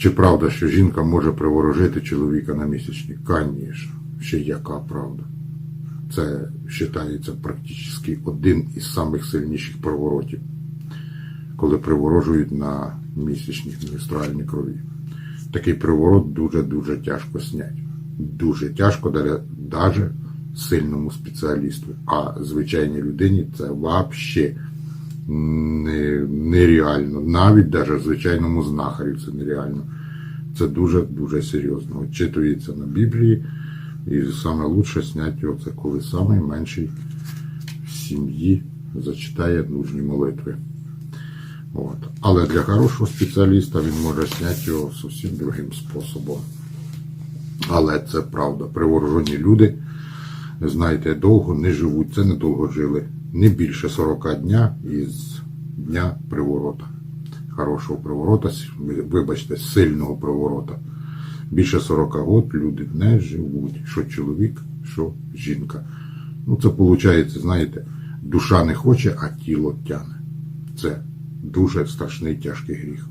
Чи правда, що жінка може приворожити чоловіка на місячні? Звісно, ще яка правда. Це вважається практично один із самих сильніших приворотів, коли приворожують на місячні менструальні крові. Такий приворот дуже-дуже тяжко зняти. Дуже тяжко навіть сильному спеціалісту. А звичайній людині це взагалі нереально. Навіть навіть звичайному знахарю це нереально. Це дуже-дуже серйозно. Очитується на Біблії. І саме лучше зняти його це коли найменший в сім'ї зачитає нужні молитви. От. Але для хорошого спеціаліста він може зняти його зовсім другим способом. Але це правда. Приворожені люди, знаєте, довго не живуть, це недовго жили. Не більше 40 дня із дня приворота. Хорошого приворота, вибачте, сильного приворота. Більше 40 років люди не живуть. Що чоловік, що жінка. Ну, це виходить, знаєте, душа не хоче, а тіло тяне. Це дуже страшний тяжкий гріх.